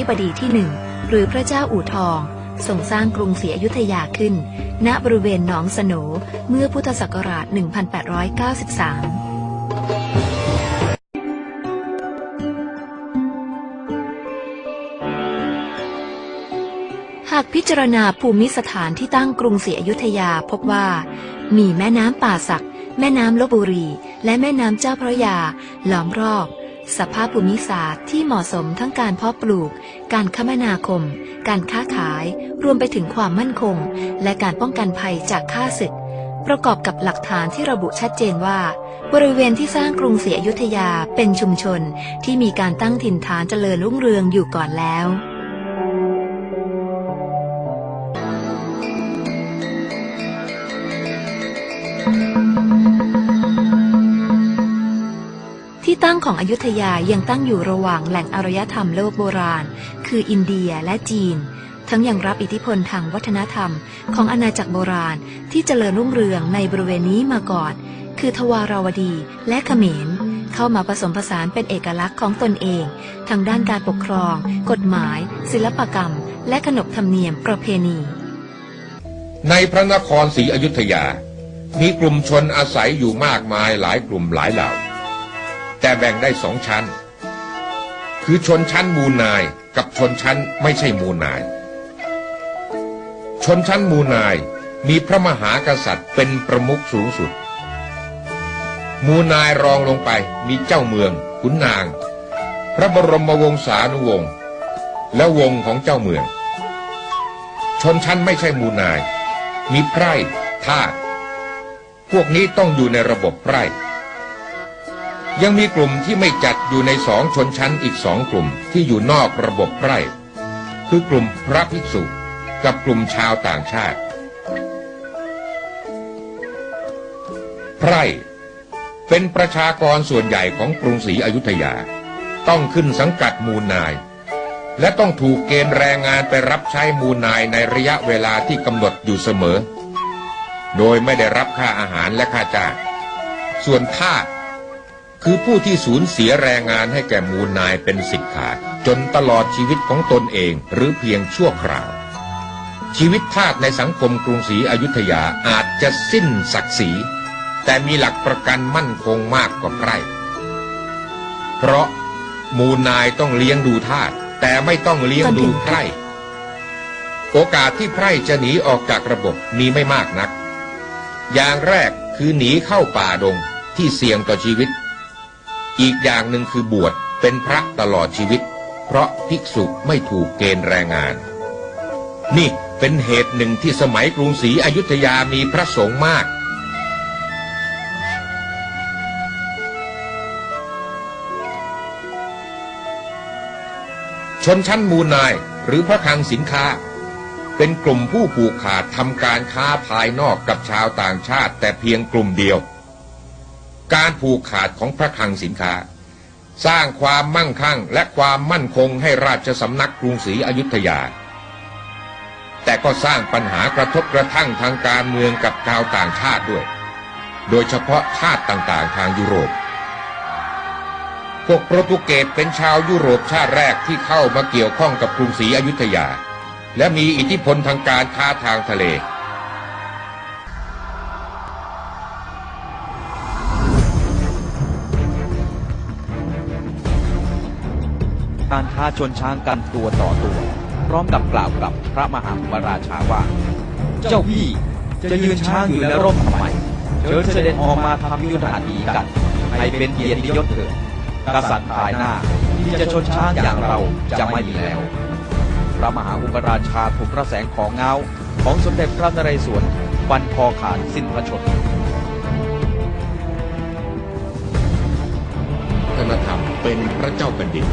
ธิบดีที่หนึ่งหรือพระเจ้าอู่ทองทรงสร้างกรุงศรีอยุธยาขึ้น ณบริเวณหนองสโหนเมื่อพุทธศักราช 1893หากพิจารณาภูมิสถานที่ตั้งกรุงศรีอยุธยาพบว่า มีแม่น้ำป่าสัก แม่น้ำลบบุรี และแม่น้ำเจ้าพระยาล้อมรอบ สภาพภูมิศาสตร์ที่เหมาะสมทั้งการเพาะปลูก การคมนาคม การค้าขาย รวมไปถึงความมั่นคง และการป้องกันภัยจากข้าศึก ประกอบกับหลักฐานที่ระบุชัดเจนว่า บริเวณที่สร้างกรุงศรีอยุธยาเป็นชุมชนที่มีการตั้งถิ่นฐานเจริญรุ่งเรืองอยู่ก่อนแล้วที่ ตั้งของอยุธยายังตั้งอยู่ระหว่างแหล่งอารยธรรมโลกโบราณ คืออินเดียและจีน ทั้งยังรับอิทธิพลทางวัฒนธรรมของอาณาจักรโบราณที่เจริญรุ่งเรืองในบริเวณนี้มาก่อน คือทวาราวดีและเขมร เข้ามาผสมผสานเป็นเอกลักษณ์ของตนเอง ทางด้านการปกครอง กฎหมาย ศิลปกรรม และขนบธรรมเนียมประเพณี ในพระนครศรีอยุธยา มีกลุ่มชนอาศัยอยู่มากมายหลายกลุ่มหลายเหล่า แต่แบ่งได้สองชั้น คือชนชั้นมูนายกับชนชั้นไม่ใช่มูนาย ชนชั้นมูนายมีพระมหากษัตริย์เป็นประมุขสูงสุด มูนายรองลงไปมีเจ้าเมือง ขุนนาง พระบรมวงศานุวงศ์และวงของเจ้าเมือง ชนชั้นไม่ใช่มูนาย มีไพร่ทาสพวกนี้ต้องอยู่ในระบบไพร่ ยังมีกลุ่มที่ไม่จัดอยู่ในสองชนชั้นอีกสองกลุ่มที่อยู่นอกระบบไพร่ คือกลุ่มพระภิกษุ กับกลุ่มชาวต่างชาติ ไพร่ เป็นประชากรส่วนใหญ่ของกรุงศรีอยุธยา ต้องขึ้นสังกัดมูลนาย และต้องถูกเกณฑ์แรงงานไปรับใช้มูลนายในระยะเวลาที่กำหนดอยู่เสมอ โดยไม่ได้รับค่าอาหารและค่าจ้างส่วนทาส คือผู้ที่สูญเสียแรงงานให้แก่มูลนายเป็นสิทธิ์ขาด จนตลอดชีวิตของตนเองหรือเพียงชั่วคราว ชีวิตทาสในสังคมกรุงศรีอยุธยาอาจจะสิ้นศักดิ์ศรีแต่มีหลักประกันมั่นคงมากกว่าไพร่เพราะมูลนายต้องเลี้ยงดูทาสแต่ไม่ต้องเลี้ยงดูไพร่โอกาสที่ไพร่จะหนีออกจากระบบมีไม่มากนัก อย่างแรกคือหนีเข้าป่าดงที่เสี่ยงต่อชีวิต อีกอย่างหนึ่งคือบวชเป็นพระตลอดชีวิต เพราะภิกษุไม่ถูกเกณฑ์แรงงาน นี่เป็นเหตุหนึ่งที่สมัยกรุงศรีอยุธยามีพระสงฆ์มาก ชนชั้นมูลนายหรือพระคลังสินค้า เป็นกลุ่มผู้ผูกขาดทำการค้าภายนอกกับชาวต่างชาติแต่เพียงกลุ่มเดียว การผูกขาดของพระคลังสินค้า สร้างความมั่งคั่งและความมั่นคงให้ราชสำนักกรุงศรีอยุธยา แต่ก็สร้างปัญหากระทบกระทั่งทางการเมืองกับชาวต่างชาติด้วย โดยเฉพาะชาติต่างๆ ทางยุโรปพวกโปรตุเกสเป็นชาวยุโรปชาติแรกที่เข้ามาเกี่ยวข้องกับกรุงศรีอยุธยา และมีอิทธิพลทางการค้าทางทะเล การท้าชนช้างกันตัวต่อตัว พร้อมกับกล่าวกับพระมหาอุปราชาว่า เจ้าพี่จะยืนช้างอยู่ในร่มทำไมเชิญเสด็จออกมาทำยุทธหัตถีกันให้เป็นเกียรติยศเถิดกษัตริย์ภายหน้าที่จะชนช้างอย่างเราจะไม่มีแล้ว พระมหาอุปราชาถูกพระแสงของเงาของสมเด็จพระนเรศวรฟันคอขาดสิ้นพระชนม์วัฒนธรรมเป็นพระเจ้าแผ่นดิน